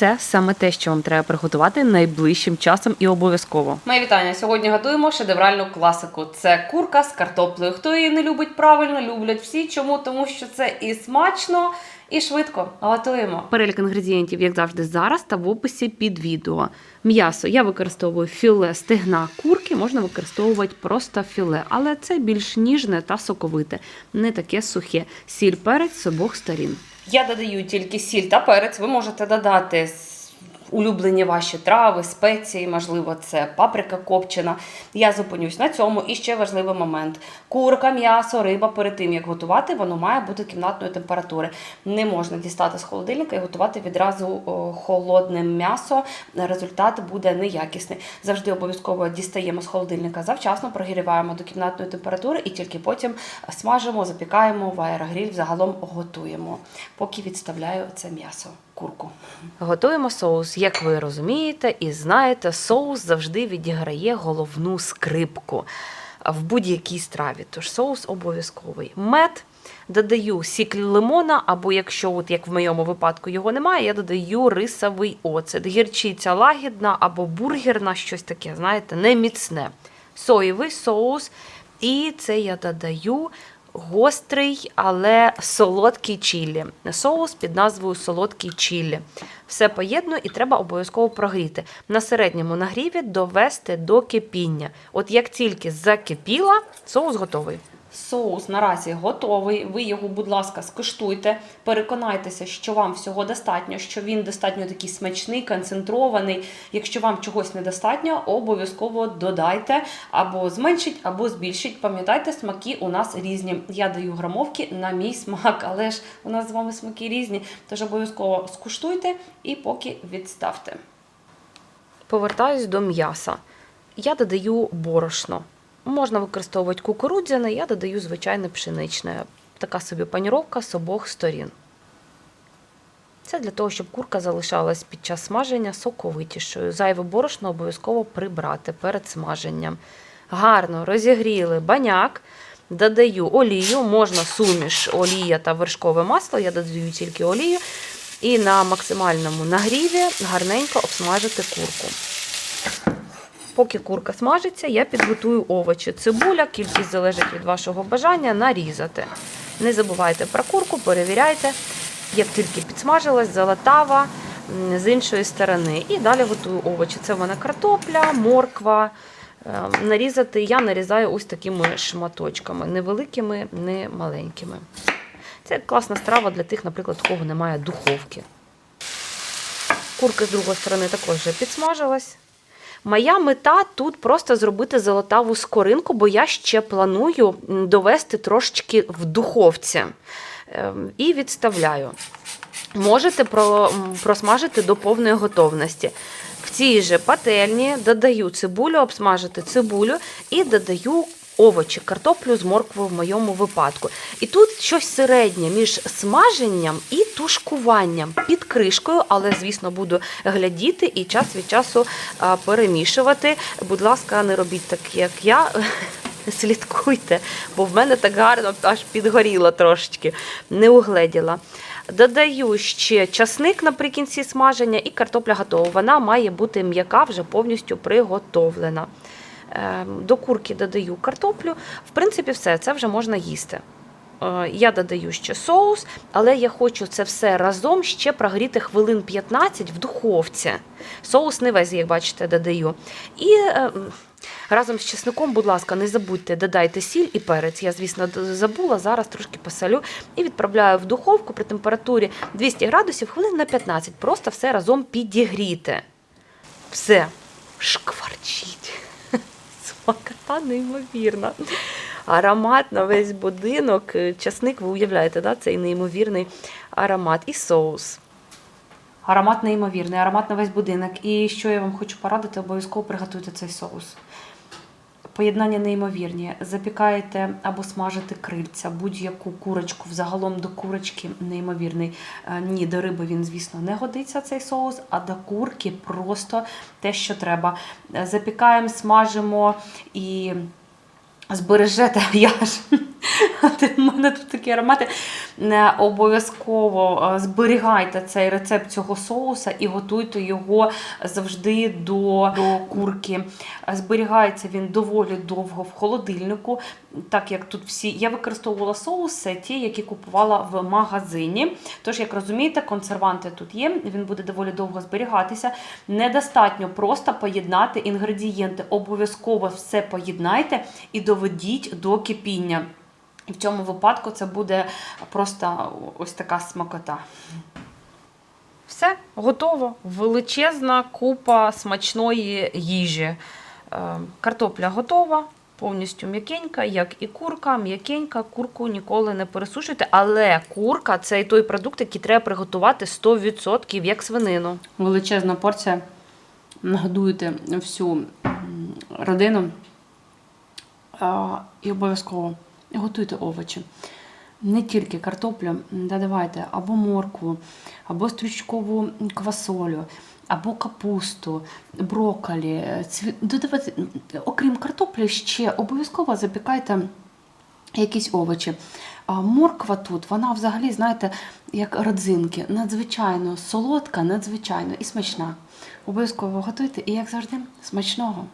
це саме те, що вам треба приготувати найближчим часом і обов'язково. Моє вітання. Сьогодні готуємо шедевральну класику. Це курка з картоплею. Хто її не любить правильно, люблять всі. Чому? Тому що це і смачно. І швидко готуємо. Перелік інгредієнтів, як завжди, зараз та в описі під відео. М'ясо я використовую філе стегна курки, можна використовувати просто філе, але це більш ніжне та соковите, не таке сухе. Сіль перець з обох сторін. Я додаю тільки сіль та перець. Ви можете додати улюблені ваші трави, спеції, можливо, це паприка копчена. Я зупинюсь на цьому. І ще важливий момент: курка, м'ясо, риба перед тим як готувати, воно має бути кімнатної температури. Не можна дістати з холодильника і готувати відразу холодне м'ясо. Результат буде неякісний. Завжди обов'язково дістаємо з холодильника завчасно, прогріваємо до кімнатної температури і тільки потім смажимо, запікаємо в аерогріль, взагалом готуємо, поки відставляю це м'ясо. Курку. Готуємо соус. Як ви розумієте і знаєте, соус завжди відіграє головну скрипку в будь-якій страві. Тож соус обов'язковий. Мед. Додаю сік лимона, або якщо, от як в моєму випадку, його немає, я додаю рисовий оцет. Гірчиця лагідна або бургерна, щось таке, знаєте, не міцне. Соєвий соус. І це я додаю гострий, але солодкий чілі. Соус під назвою солодкий чілі. Все поєдную і треба обов'язково прогріти. На середньому нагріві довести до кипіння. От як тільки закипіла, соус готовий. Соус наразі готовий. Ви його, будь ласка, скуштуйте. Переконайтеся, що вам всього достатньо, що він достатньо такий смачний, концентрований. Якщо вам чогось недостатньо, обов'язково додайте або зменшіть, або збільшіть. Пам'ятайте, смаки у нас різні. Я даю грамовки на мій смак, але ж у нас з вами смаки різні. Тож обов'язково скуштуйте і поки відставте. Повертаюсь до м'яса. Я додаю борошно. Можна використовувати кукурудзяне, я додаю звичайне пшеничне. Така собі паніровка з обох сторін. Це для того, щоб курка залишалась під час смаження соковитішою. Зайве борошно обов'язково прибрати перед смаженням. Гарно розігріли баняк, додаю олію, можна суміш, олія та вершкове масло, я додаю тільки олію. І на максимальному нагріві гарненько обсмажити курку. Поки курка смажиться, я підготую овочі. Цибуля, кількість залежить від вашого бажання, нарізати. Не забувайте про курку, перевіряйте, як тільки підсмажилась, золотава з іншої сторони. І далі готую овочі. Це в мене картопля, морква. Е, Нарізати я нарізаю ось такими шматочками, невеликими, не маленькими. Це класна страва для тих, наприклад, у кого немає духовки. Курка з другої сторони також вже підсмажилась. Моя мета тут просто зробити золотаву скоринку, бо я ще планую довести трошечки в духовці Ем, і відставляю. Можете про, просмажити до повної готовності. В цій же пательні додаю цибулю, обсмажити цибулю і додаю овочі, картоплю з морквою в моєму випадку. І тут щось середнє між смаженням і тушкуванням під кришкою, але, звісно, буду глядіти і час від часу перемішувати. Будь ласка, не робіть так, як я. Слідкуйте, бо в мене так гарно аж підгоріло трошечки, не угледіла. Додаю ще часник наприкінці смаження, і картопля готова. Вона має бути м'яка, вже повністю приготовлена. Е, До курки додаю картоплю. В принципі, все, це вже можна їсти. Е, Я додаю ще соус, але я хочу це все разом ще прогріти хвилин 15 в духовці. Соус не весь, як бачите, додаю. І е, разом з чесником, будь ласка, не забудьте, додайте сіль і перець. Я, звісно, забула, зараз трошки посолю і відправляю в духовку при температурі 200 градусів хвилин на 15. Просто все разом підігріти. Все, шкварчить. Смакота неймовірна. Аромат на весь будинок. Е, Часник, ви уявляєте, да? цей неймовірний аромат і соус. Аромат неймовірний, аромат на весь будинок. І що я вам хочу порадити, обов'язково приготуйте цей соус. Поєднання неймовірні. Запікаєте або смажите крильця, будь-яку курочку, взагалом до курочки неймовірний. Е, Ні, до риби він, звісно, не годиться цей соус, а до курки просто те, що треба. Е, Запікаємо, смажимо і збережете, я ж. У мене тут такі аромати. Не обов'язково е, зберігайте цей рецепт цього соуса і готуйте його завжди до, до курки. Е, Зберігається він доволі довго в холодильнику, так як тут всі. Я використовувала соуси, ті, які купувала в магазині. Тож, як розумієте, консерванти тут є, він буде доволі довго зберігатися. Недостатньо просто поєднати інгредієнти. Обов'язково все поєднайте і доведіть до кипіння. І в цьому випадку це буде просто ось така смакота. Все, готово. Величезна купа смачної їжі. Е, Картопля готова, повністю м'якенька, як і курка, м'якенька. Курку ніколи не пересушуйте, але курка це і той продукт, який треба приготувати 100% як свинину. Величезна порція. Нагодуєте всю родину. І обов'язково готуйте овочі. Не тільки картоплю, додавайте або моркву, або стручкову квасолю, або капусту, брокколі. Цві- Додавайте, окрім картоплі, ще обов'язково запікайте якісь овочі. А морква тут, вона взагалі, знаєте, як родзинки, надзвичайно солодка, надзвичайно і смачна. Обов'язково готуйте і, як завжди, смачного!